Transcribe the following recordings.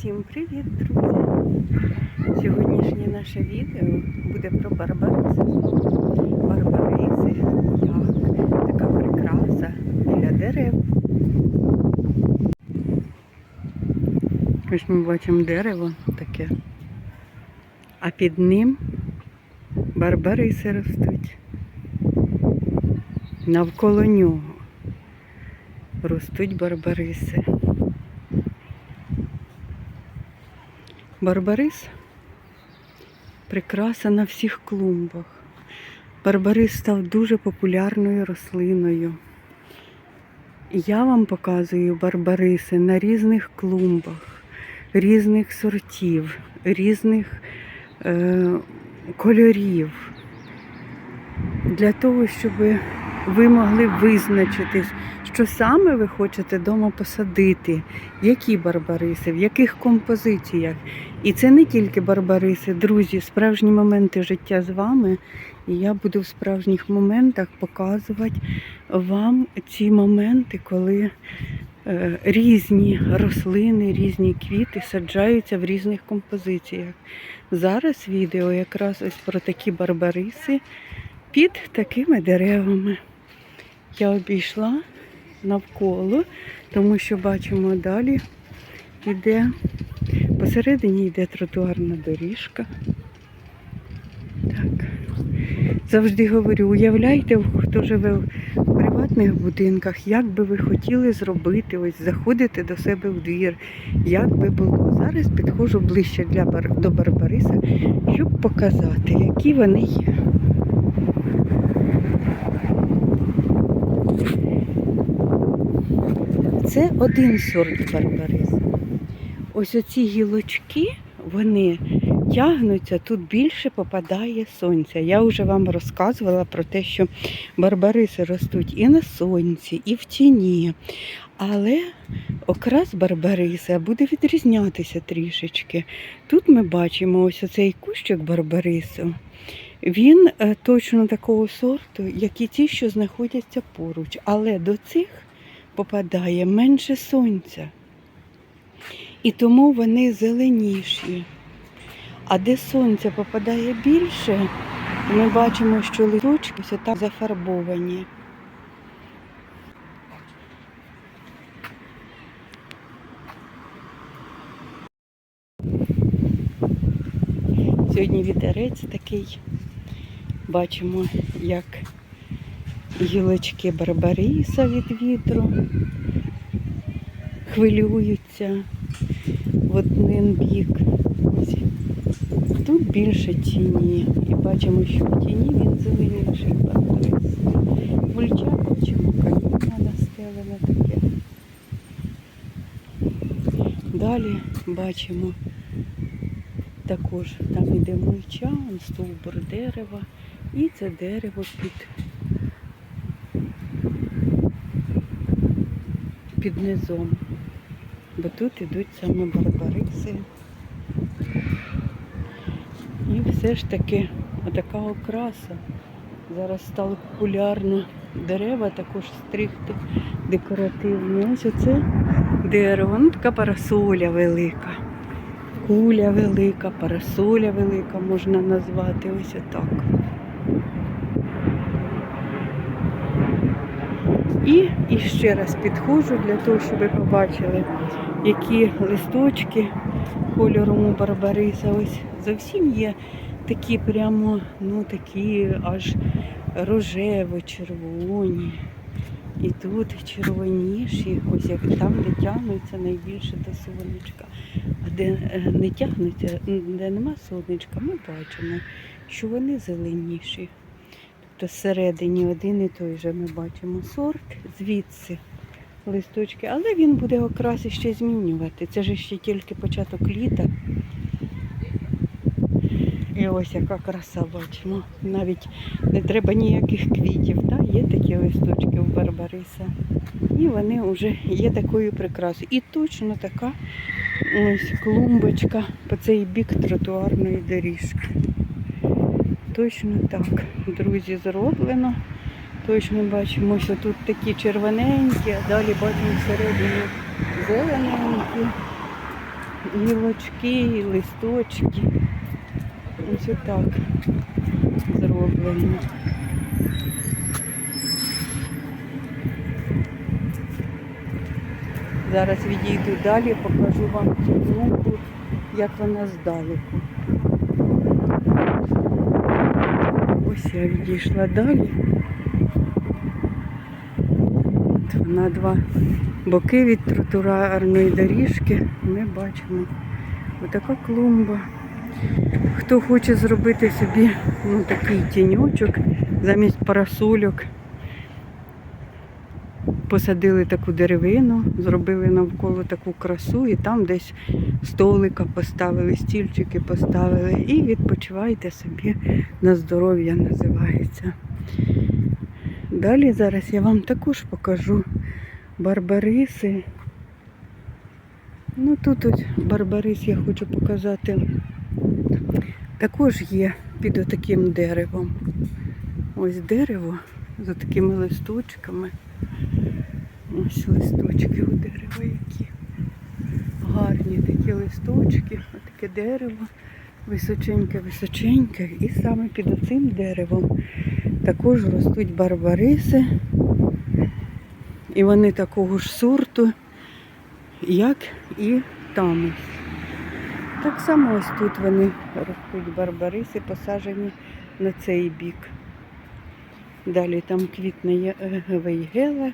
Усім привіт, друзі! Сьогоднішнє наше відео буде про барбариси. Барбариси, як така прикраса біля дерев. Ось ми бачимо дерево таке, а під ним барбариси ростуть. Навколо нього ростуть барбариси. Барбарис прикраса на всіх клумбах. Барбарис став дуже популярною рослиною. Я вам показую барбариси на різних клумбах, різних сортів, різних е, кольорів. Для того, щоб ви могли визначитись, що саме ви хочете вдома посадити, які барбариси, в яких композиціях. І це не тільки барбариси, друзі, справжні моменти життя з вами. І я буду в справжніх моментах показувати вам ці моменти, коли е, різні рослини, різні квіти саджаються в різних композиціях. Зараз відео якраз ось про такі барбариси під такими деревами. Я обійшла навколо, тому що бачимо далі іде посередині йде тротуарна доріжка. Так. Завжди говорю, уявляйте, хто живе в приватних будинках, як би ви хотіли зробити, ось заходите до себе в двір, як би було. Зараз підходжу ближче для до Барбариса, щоб показати, які вони є. Це один сорт барбарису. Ось оці гілочки, вони тягнуться, тут більше попадає сонця. Я вже вам розказувала про те, що барбариси ростуть і на сонці, і в тіні. Але окрас барбариса буде відрізнятися трішечки. Тут ми бачимо ось оцей кущик барбарису. Він е, точно такого сорту, як і ті, що знаходяться поруч. Але до цих попадає менше сонця. І тому вони зеленіші. А де сонця попадає більше, ми бачимо, що листочки ось так зафарбовані. Сьогодні вітерець такий. Бачимо, як гілочки барбаріса від вітру хвилюються в один бік. Тут більше тіні. І бачимо, що в тіні він зеленіший. Мульча бачимо, каміння настелене таке. Далі бачимо також там іде мульча, стовбур дерева. І це дерево під під низом. Бо тут ідуть саме барбариси. І все ж таки отака окраса. Зараз стало популярно дерева також стригти декоративні. Ось оце дерево, ну така парасоля велика. Куля велика, парасоля велика можна назвати ось отак. І, і ще раз підходжу для того, щоб ви побачили, які листочки кольором у барбариса. Ось зовсім є такі прямо, ну такі аж рожево-червоні. І тут червоніші, ось як там, де тягнуться найбільше до сонечка. А де е, не тягнуться, де нема сонечка, ми бачимо, що вони зеленіші. Тобто всередині один і той же ми бачимо сорт, звідси листочки, але він буде окрас ще змінювати. Це ж ще тільки початок літа. І ось яка краса бачимо. Навіть не треба ніяких квітів. Та? Є такі листочки у Барбариса. І вони вже є такою прикрасою. І точно така ось клумбочка по цей бік тротуарної доріжки. Точно так, друзі, зроблено. Точно бачимо, що тут такі червоненькі, а далі бачимо всередині зелененькі. гілочки, листочки. Ось отак зроблено. Зараз відійду далі, покажу вам цю клумбу, як вона здалеку. Ось я відійшла далі. От на два боки від тротуарної доріжки ми бачимо отака клумба. Хто хоче зробити собі ну, такий тіньочок замість парасольок, посадили таку деревину, зробили навколо таку красу і там десь столика поставили, стільчики поставили і відпочивайте собі на здоров'я називається. Далі зараз я вам також покажу барбариси. Ну тут ось барбарис я хочу показати. Також є під отаким деревом. Ось дерево з такими листочками. Ось листочки у дерева які. Гарні такі листочки, отаке дерево, височеньке-височеньке. І саме під оцим деревом також ростуть барбариси. І вони такого ж сорту, як і там. Так само ось тут вони ростуть барбариси, посаджені на цей бік. Далі там квітне е, вейгела.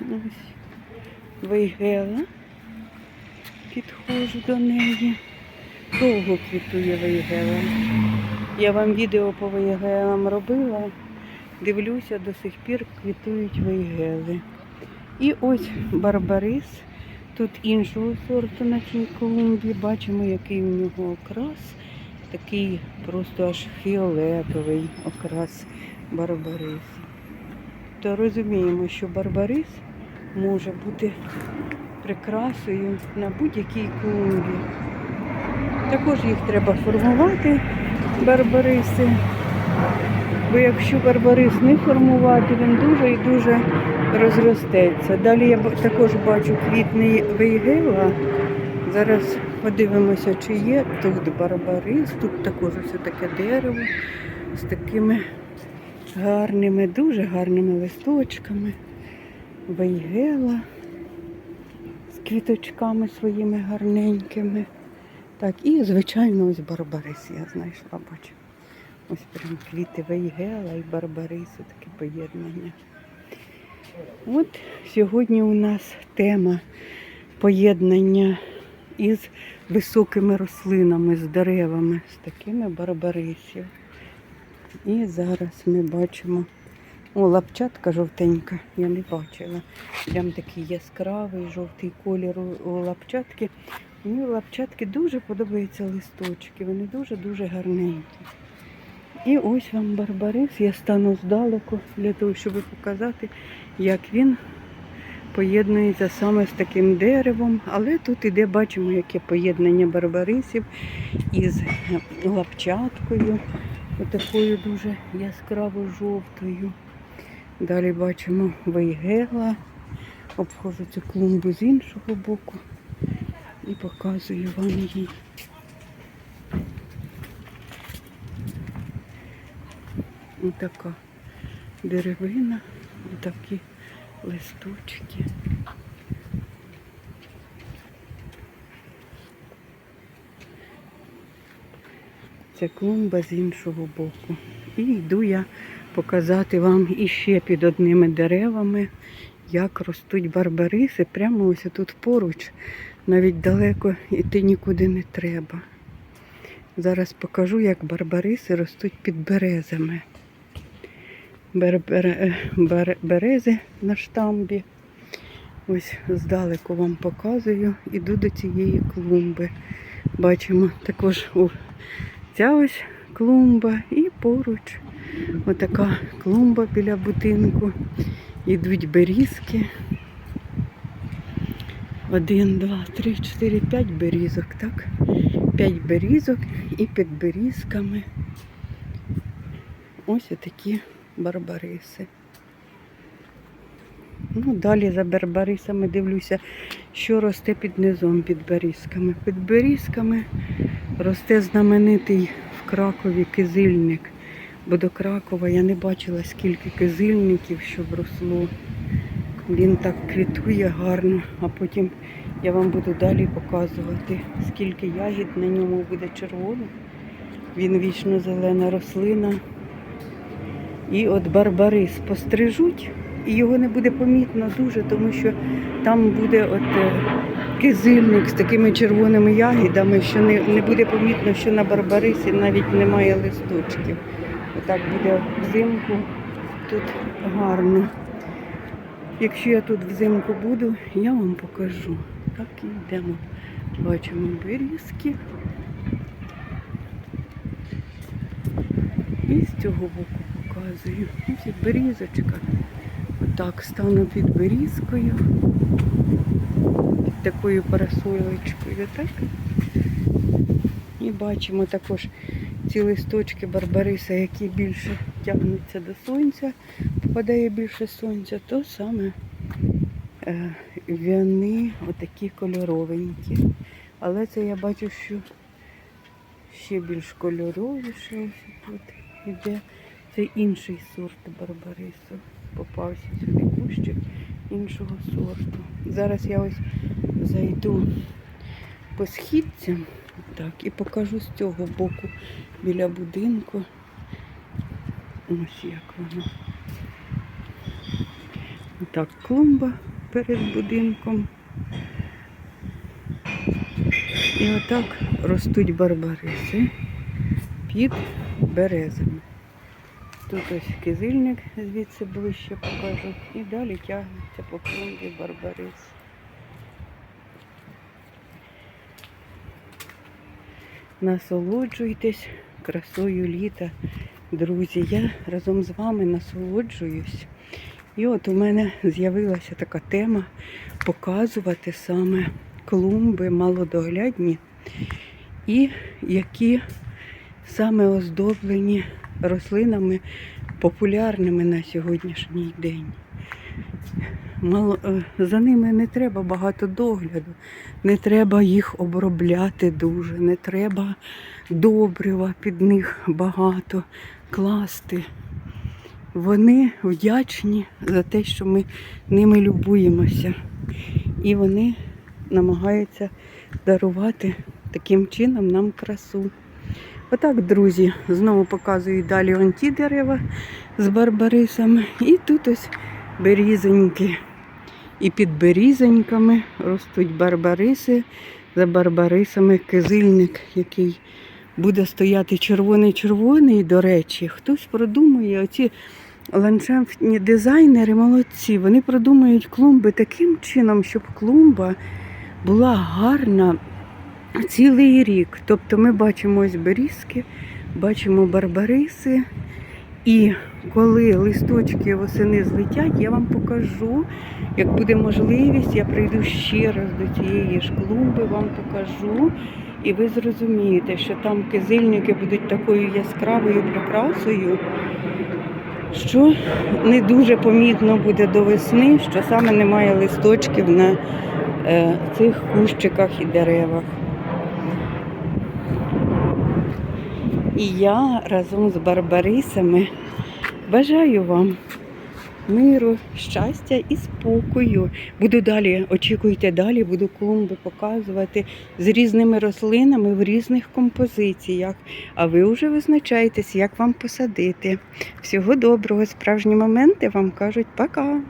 Ось вейгела. Підходжу до неї. Довго квітує вейгела. Я вам відео по вейгелам робила. Дивлюся, до сих пір квітують вейгели. І ось барбарис. Тут іншого сорту на цій клумбі. Бачимо, який у нього окрас. Такий просто аж фіолетовий окрас барбарису. То розуміємо, що барбарис може бути прикрасою на будь-якій клумбі. Також їх треба формувати, барбариси. Бо якщо барбарис не формувати, він дуже і дуже розростеться. Далі я також бачу квітний вейгела. Зараз подивимося, чи є тут барбарис. Тут також ось таке дерево з такими гарними, дуже гарними листочками. Вейгела з квіточками своїми гарненькими. Так, і, звичайно, ось барбарис я знайшла, бачу. Ось прям квіти вейгела і барбарису, таке поєднання. От сьогодні у нас тема поєднання із високими рослинами, з деревами, з такими барбарисів. І зараз ми бачимо. О, лапчатка жовтенька, я не бачила. Прям такий яскравий жовтий колір у- лапчатки. Мені лапчатки дуже подобаються листочки, вони дуже-дуже гарненькі. І ось вам барбарис. Я стану здалеку для того, щоб показати, як він поєднується саме з таким деревом. Але тут іде, бачимо, яке поєднання барбарисів із лапчаткою, отакою дуже яскраво жовтою. Далі бачимо вейгела. Обходжу цю клумбу з іншого боку і показую вам її. Отака деревина, отакі листочки. Це клумба з іншого боку. І йду я показати вам іще під одними деревами, як ростуть барбариси. Прямо ось тут поруч, навіть далеко йти нікуди не треба. Зараз покажу, як барбариси ростуть під березами. Бер- бере- бере- берези на штамбі. Ось здалеку вам показую. Іду до цієї клумби. Бачимо також о, ця ось клумба і поруч отака клумба біля будинку. Ідуть берізки. Один, два, три, чотири, п'ять берізок, так? П'ять берізок і під берізками ось такі барбариси. Ну, далі за барбарисами дивлюся, що росте під низом, під берізками. Під берізками росте знаменитий в Кракові кизильник. Бо до Кракова я не бачила, скільки кизильників, щоб росло. Він так квітує гарно, а потім я вам буду далі показувати, скільки ягід на ньому буде червоних. Він вічно зелена рослина. І от барбарис пострижуть, і його не буде помітно дуже, тому що там буде от е, кизильник з такими червоними ягідами, що не, не буде помітно, що на барбарисі навіть немає листочків. Отак буде взимку тут гарно. Якщо я тут взимку буду, я вам покажу. Так і йдемо. Бачимо берізки. І з цього боку показую. Ось берізочка. Отак стану під берізкою. Під такою парасолечкою, так? І бачимо також ці листочки барбариса, які більше тягнуться до сонця, попадає більше сонця, то саме е, вони отакі кольоровенькі. Але це я бачу, що ще більш кольоровіше ось тут іде. Це інший сорт барбарису. Попався сюди кущик іншого сорту. Зараз я ось зайду по східцям так, і покажу з цього боку біля будинку. Ось як воно. Так, клумба перед будинком. І отак ростуть барбариси під березами. Тут ось кизильник звідси ближче покажу. І далі тягнеться по клумбі барбарис. Насолоджуйтесь красою літа, друзі. Я разом з вами насолоджуюсь. І от у мене з'явилася така тема показувати саме клумби малодоглядні і які саме оздоблені рослинами популярними на сьогоднішній день. Мало, е, за ними не треба багато догляду, не треба їх обробляти дуже, не треба добрива під них багато класти. Вони вдячні за те, що ми ними любуємося. І вони намагаються дарувати таким чином нам красу. Отак, друзі, знову показую далі ті дерева з барбарисами. І тут ось берізоньки. І під берізоньками ростуть барбариси, за барбарисами кизильник, який буде стояти червоний-червоний, до речі. Хтось продумує оці ландшафтні дизайнери молодці. Вони продумують клумби таким чином, щоб клумба була гарна цілий рік. Тобто ми бачимо ось берізки, бачимо барбариси. І коли листочки восени злетять, я вам покажу, як буде можливість, я прийду ще раз до цієї ж клумби, вам покажу. І ви зрозумієте, що там кизильники будуть такою яскравою прикрасою, що не дуже помітно буде до весни, що саме немає листочків на е, цих кущиках і деревах. І я разом з барбарисами бажаю вам миру, щастя і спокою. Буду далі, очікуйте далі, буду клумби показувати з різними рослинами в різних композиціях. А ви вже визначаєтесь, як вам посадити. Всього доброго, справжні моменти вам кажуть пока.